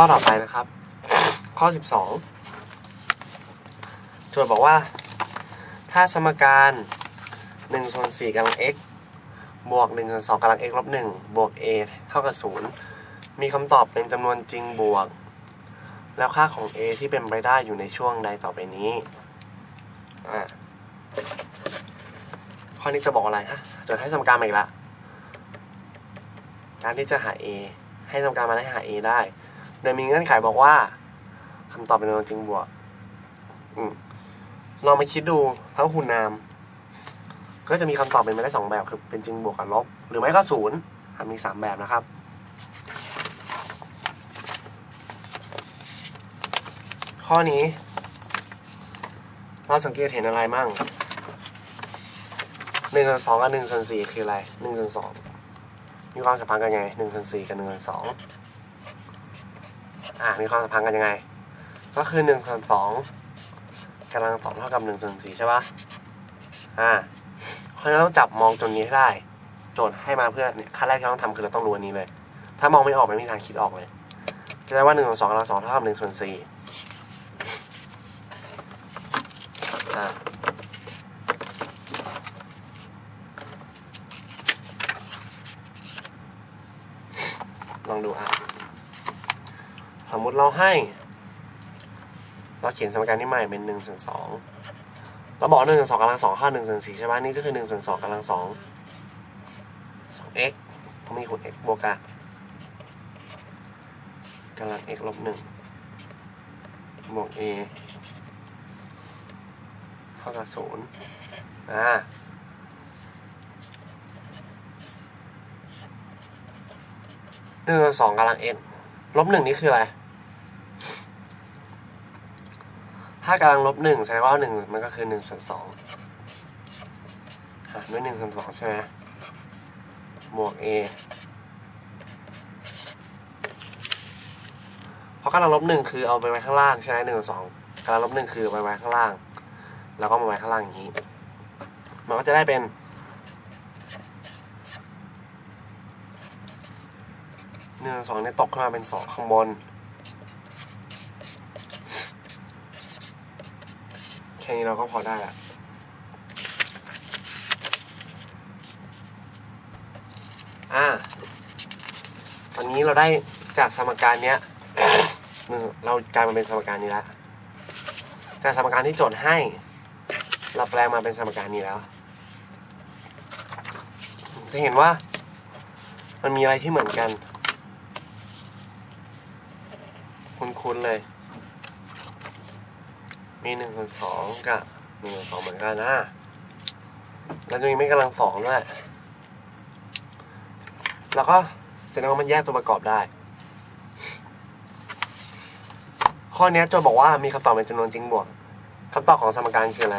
ข้อต่อไปนะครับ ข้อ 12โจทย์บอกว่า ถ้าสมการ1ส่วน4กำลัง x บวก1ส่วน2กำลัง x ลบ1บวก a เท่ากับ 0 มีคำตอบเป็นจำนวนจริงบวก แล้วค่าของ a ที่เป็นไปได้อยู่ในช่วงใดต่อไปนี้อะข้อนี้จะบอกอะไรฮะโจทย์ให้สมการมาอีกละ การที่จะหา a ให้สมการมาให้หา a ได้ โดยมีเงื่อนไขบอกว่าคำตอบเป็นจำนวนจริงบวกลองไปคิดดูพระหุนนาม ก็จะมีคำตอบเป็นไปได้สองแบบคือเป็นจริงบวกกับลบ หรือไม่ก็ศูนย์มีสามแบบนะครับข้อนี้ เราสังเกตเห็นอะไรมั่งหนึ่งส่วนสองกับหนึ่งส่วนสี่คืออะไรหนึ่งส่วนสองมีความสัมพันธ์กันไงหนึ่งส่วนสี่กับหนึ่งส่วนสอง อ่ามีความสัมพันธ์กันยังไง ก็คือหนึ่งส่วนสองกำลังสองเท่ากับหนึ่งส่วนสี่ใช่ปะอ่าเพราะฉะนั้นต้องจับมองตัวนี้ให้ได้ โจทย์ให้มาเพื่อเนี่ยขั้นแรกที่เราต้องทำคือเราต้องรู้อันนี้เลย ถ้ามองไม่ออกไม่มีทางคิดออกเลยจะได้ว่าหนึ่งส่วนสองกำลังสองเท่ากับหนึ่งส่วนสี่อ่าลองดูอะ สมมติเราให้ เราเขียนสมการนี้ใหม่เป็นหนึ่งส่วนสองเราบอกหนึ่งส่วนสองกำลังสองเข้าหนึ่งส่วนสี่ใช่ไหมนี่ก็คือหนึ่งส่วนสองกำลังสองสอง x ผมมีคูณ x บวกกับกำลัง x ลบหนึ่งบวก a เท่ากับศูนย์อ่าหนึ่งส่วนสองกำลัง n ลบหนึ่งนี่คืออะไร ถ้ากำลังลบหนึ่งแสดงว่าหนึ่งมันก็คือหนึ่งส่วนสองหารด้วยหนึ่งส่วนสองใช่ไหมบวก a เพราะกำลังลบหนึ่งคือเอาไปไว้ข้างล่างใช่ไหมหนึ่งส่วนสองกำลังลบหนึ่งคือไปไว้ข้างล่าง แล้วก็มาไว้ข้างล่างอย่างนี้ มันก็จะได้เป็นหนึ่งสองเนี่ยตกขึ้นมาเป็นสองข้างบน ค่นี้เราก็พอได้ละอ่าตอนนี้เราได้จากสมการเนี้ยเรากลายมาเป็นสมการนี้แล้วจากสมการที่โจทย์ให้ เราแปลงมาเป็นสมการนี้แล้ว จะเห็นว่ามันมีอะไรที่เหมือนกัน คุ้นๆเลย มีหนึ่งส่วนสองกับหนึ่งส่วนสองเหมือนกันนะแล้วตรงนี้ไม่กำลังสองด้วยแล้วก็แสดงว่ามันแยกตัวประกอบได้ ข้อนี้โจทย์บอกว่ามีคำตอบเป็นจำนวนจริงบวกคำตอบของสมการคืออะไร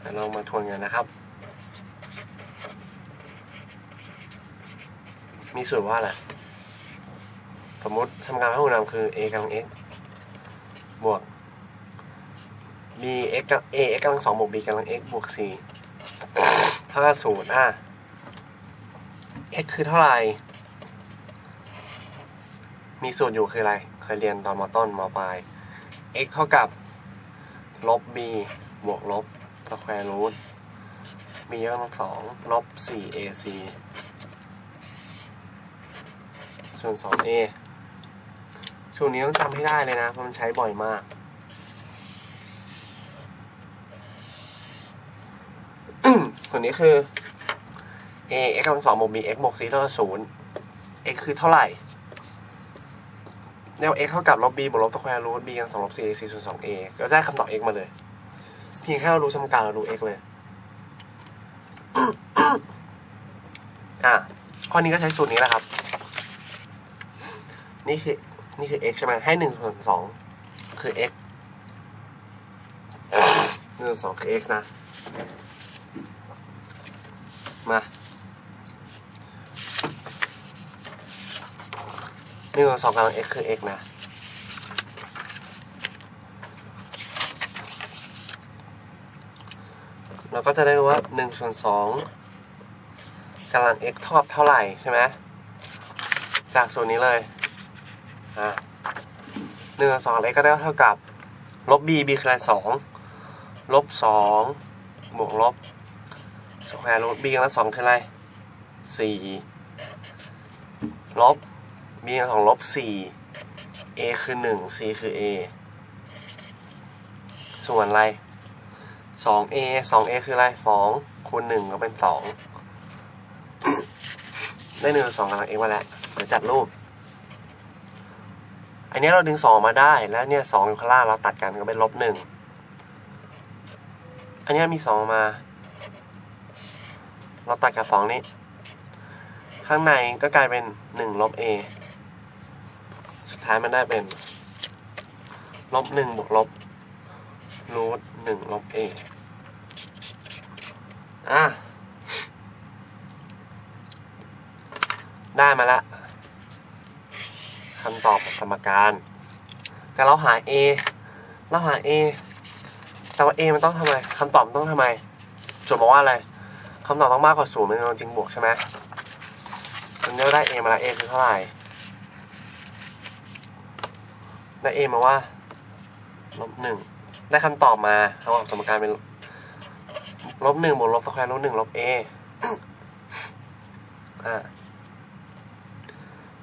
เดี๋ยวเรามาทวนกันนะครับ มีส่วนว่าอะไร มมติสมการพหุนามคือ a กำลัง x บวก b x กับ a x กำลังสองบวก b กำลัง x บวกสี่เท่ากับศูนย์อะ x คือเท่าไหร่ มีส่วนอยู่คืออะไร เคยเรียนตอนมต้นมปลาย x เท่ากับลบ b บวกลบสแควร์รูท b กำลังสองลบสี่ ac ส่วน 2a ส่วนนี้ต้องจำให้ได้เลยนะ เพราะมันใช้บ่อยมาก ส่วนนี้คือ a x กำลังสองบวก b x บวก c เท่ากับศูนย์ x คือเท่าไหร่ แนว x เท่ากับลบ b บวกลบสแควร์รูท b กำลังสองลบ c c ส่วน 2a ก็ได้คำตอบ x มาเลย เพียงแค่เรารู้สมการเรารู้ x เลย อะข้อนี้ก็ใช้สูตรนี้แหละครับ นี่คือ นี่คือ x ใช่ไหมให้หนึ่งส่วนสองคือ x หนึ่งส่วนสองคือ x นะ มาหนึ่งส่วนสองกำลัง x คือ x นะเราก็จะได้รู้ว่าหนึ่งส่วนสองกำลัง x เท่ากับเท่าไหร่ใช่ไหมจากส่วนนี้เลยะหนึ่งส่วนสอง x ก็ได้เท่ากับลบ b b คืออะไรสองลบสองบวกลบสแควร์รูท b กำลังสองคืออะไรสี่ลบ b กำลังสองลบสี่ a คือหนึ่ง c คือ a ส่วนอะไรสอง a สอง a คืออะไรสองคูณหนึ่งก็เป็นสองได้หนึ่งส่วนสองกำลัง x มาแล้วเดี๋ยวจัดรูป อันนี้เราดึงสองมาได้แล้วเนี่ยสองอยู่ข้างล่างเราตัดกันก็เป็นลบหนึ่งอันนี้มีสองมา เราตัดกับสองนี้ ข้างในก็กลายเป็นหนึ่งลบ a สุดท้ายมันได้เป็นลบหนึ่งบวกลบรูทหนึ่งลบ a อะได้มาละ คำตอบของสมการแต่เราหา a เราหา a แต่ว่า a มันต้องทำอะไรคำตอบมันต้องทำไมโจทย์บอกว่าอะไรคำตอบต้องมากกว่าศูนย์เป็นจริงบวกใช่ไหมมันก็ได้ a มาละ a คือเท่าไหร่ได้ a มาว่าลบหนึ่งได้คำตอบมาคำตอบสมการเป็นลบหนึ่งบวกลบสแควร์รูทหนึ่งลบ a อ่า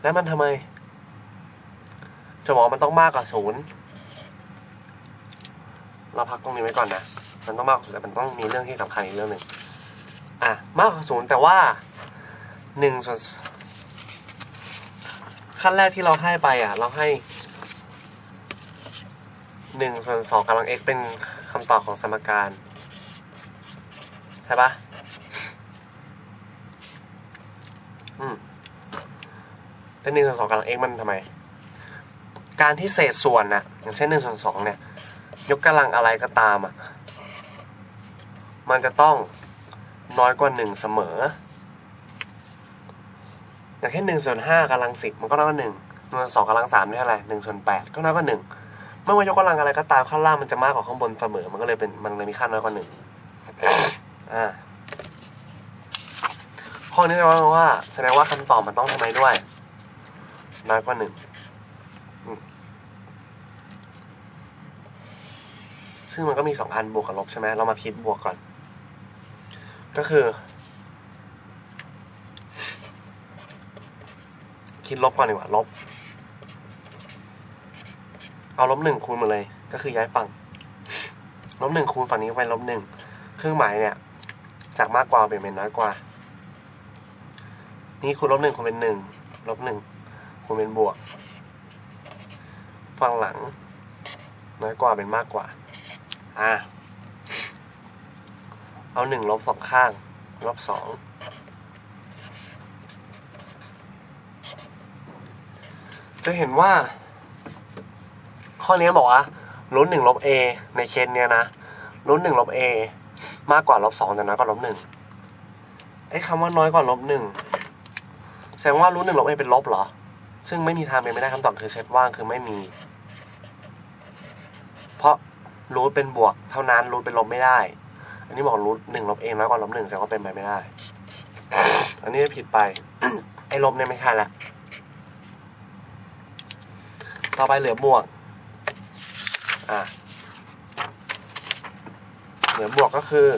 แล้วมันทำไม จะบอกว่ามันต้องมากกว่าศูนย์เราพักตรงนี้ไว้ก่อนนะ มันต้องมากกว่าศูนย์แต่มันต้องมีเรื่องที่สำคัญอีกเรื่องหนึ่งอะมากกว่าศูนย์แต่ว่าหนึ่งส่วนขั้นแรกที่เราให้ไปอะ เราให้หนึ่งส่วนสองกำลัง x เป็นคำตอบของสมการ ใช่ปะอืมแต่หนึ่งส่วนสองกำลัง x มันทำไม การที่เศษส่วนน่ะอย่างเช่นหนึ่งส่วนสองเนี่ย ยกกำลังอะไรก็ตามอะ มันจะต้องน้อยกว่าหนึ่งเสมอ อย่างเช่นหนึ่งส่วนห้ากำลังสิบมันก็น้อยกว่าหนึ่งหนึ่งส่วนสองกำลังสามได้เท่าไหร่หนึ่งส่วนแปดก็น้อยกว่าหนึ่งไม่ว่ายกกำลังอะไรก็ตามข้างล่างมันจะมากกว่าข้างบนเสมอ มันก็เลยเป็นมันเลยมีค่าน้อยกว่าหนึ่งอ่าข้อนี้แสดงว่าแสดงว่าคำตอบมันต้องทำไมด้วยน้อยกว่าหนึ่งอืม ซึ่งมันก็มีสองอันบวกกับลบใช่ไหมเรามาคิดบวกก่อน ก็คือ คิดลบก่อนดีกว่าลบ เอาลบหนึ่งคูณมาเลย ก็คือย้ายฝั่งลบหนึ่งคูณฝั่งนี้ไปลบหนึ่งเครื่องหมายเนี่ย จากมากกว่าเปลี่ยนเป็นน้อยกว่า นี่คูณลบหนึ่งคูณเป็นหนึ่งลบหนึ่งคูณเป็นบวก ฝั่งหลังน้อยกว่าเป็นมากกว่า อะเอาหนึ่งลบสองข้าง ลบสองจะเห็นว่า ข้อนี้บอกว่ารูทหนึ่งลบ a ในเคสเนี้ยนะรูทหนึ่งลบ a มากกว่าลบสองแต่น้อยกว่าลบหนึ่งไอ้คำว่าน้อยกว่าลบหนึ่งแสดงว่ารูทหนึ่งลบ a เป็นลบเหรอ ซึ่งไม่มีทางเป็นไม่ได้คำตอบคือเซตว่างคือไม่มี รูทเป็นบวกเท่านั้นรูทเป็นลบไม่ได้ อันนี้บอกรูทหนึ่งลบ a น้อยกว่าลบหนึ่งแสดงว่าเป็นไปไม่ได้ อันนี้ผิดไป ไอ้ลบเนี่ยไม่ใช่ละ ต่อไปเหลือบวก อะ เหลือบวกก็คือ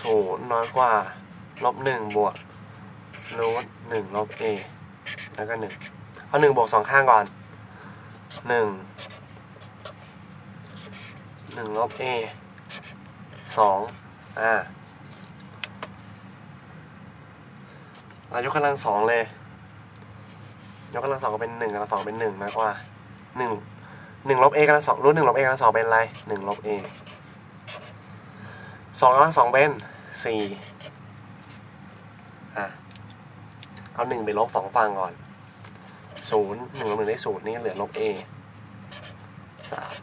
ศูนย์น้อยกว่าลบหนึ่งบวกรูทหนึ่งลบ a แล้วก็หนึ่งเอาหนึ่งบวกสองข้างก่อน หนึ่งหนึ่งลบ a สองอ่าเรายกกำลังสองเลย ยกกำลังสองก็เป็นหนึ่งกำลังสองเป็นหนึ่งมากกว่าหนึ่งหนึ่งลบ a กำลังสองรูทหนึ่งลบ a กำลังสองเป็นอะไรหนึ่งลบ a สองกำลังสองเป็นสี่อะ เอาหนึ่งไปลบสองฝั่งก่อน ศูนย์หนึ่งลบหนึ่งได้ศูนย์นี่เหลือลบ a สาม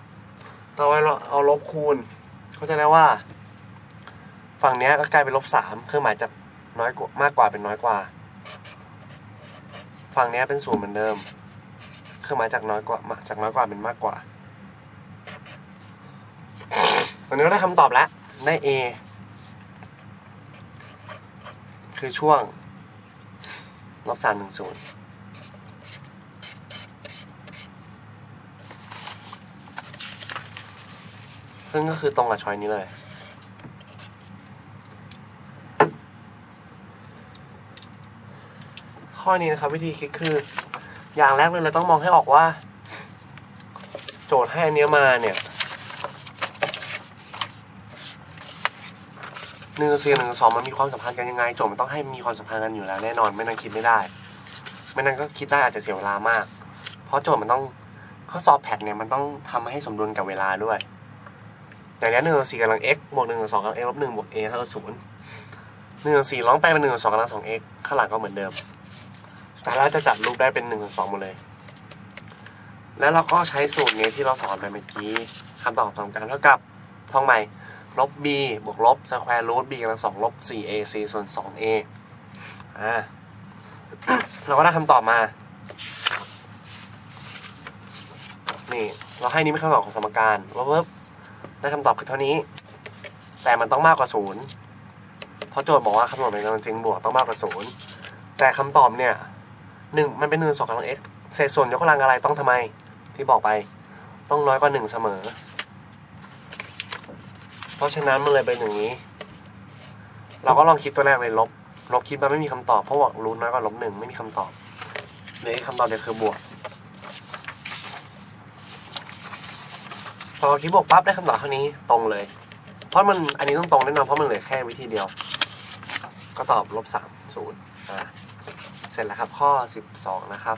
ต่อไปเราเอาลบคูณเขาจะได้ว่า ฝั่งเนี้ยก็กลายเป็นลบสามเครื่องหมายจากน้อยกว่ามากกว่าเป็นน้อยกว่า ฝั่งเนี้ยเป็นศูนย์เหมือนเดิม เครื่องหมายจากน้อยกว่ามาจากน้อยกว่าเป็นมากกว่าตอนนี้เราได้คำตอบแล้ว ได้ A คือช่วงลบสามหนึ่งศูนย์ ซึ่งก็คือตรงกับช้อยนี้เลย ข้อนี้นะครับวิธีคิดคือ อย่างแรกเลยเราต้องมองให้ออกว่า โจทย์ให้อันเนี้มาเนี่ยหนึ่งสี่หนึ่งสองมันมีความสัมพันธ์กันยังไงโจทย์มันต้องให้มีความสัมพันธ์กันอยู่แล้วแน่นอนไม่นั้นคิดไม่ได้ ไม่นั้นก็คิดได้อาจจะเสียเวลามาก เพราะโจทย์มันต้องข้อสอบแพทเนี่ยมันต้องทำให้สมดุลกับเวลาด้วย อย่างนี้หนึ่งสี่กำลัง x บวกหนึ่งสองกำลัง x ลบหนึ่งบวก a เท่ากับศูนย์หนึ่งสี่ร้องไปเป็นหนึ่งสองกำลังสอง x ข้างหลังก็เหมือนเดิมสุดท้ายแล้วจะจัดรูปได้เป็นหนึ่งสองหมดเลย แล้วเราก็ใช้สูตรนี้ที่เราสอนไปเมื่อกี้คำตอบสมการเท่ากับท่องใหม่ลบ b บวกลบสแควร์รูท b กำลังสองลบ 4ac ส่วน 2a อ่าเราก็ได้คำตอบมา นี่ เราให้นี้เป็นคำตอบของสมการว่าเวิ บได้คำตอบคือเท่านี้ แต่มันต้องมากกว่าศูนย์เพราะโจทย์บอกว่าคำตอบเป็นกำลังจริงบวกต้องมากกว่าศูนย์แต่คำตอบเนี่ยหนึ่งมันเป็นหนึ่งสองกำลัง x เศษส่วนยกกำลังอะไรต้องทำไมที่บอกไปต้องน้อยกว่าหนึ่งเสมอ เพราะฉะนั้นมันเลยเป็นอย่างนี้ เราก็ลองคิดตัวแรกเลยลบ ลบคิดมาไม่มีคำตอบเพราะว่ารูทน้อยกว่าลบหนึ่งไม่มีคำตอบเลยคำตอบเดียวคือบวก พอคิดบวกปั๊บได้คำตอบเท่านี้ตรงเลย เพราะมันอันนี้ต้องตรงแน่นอนเพราะมันเหลือแค่วิธีเดียว ก็ตอบลบสามศูนย์อ่าเสร็จแล้วครับข้อสิบสองนะครับ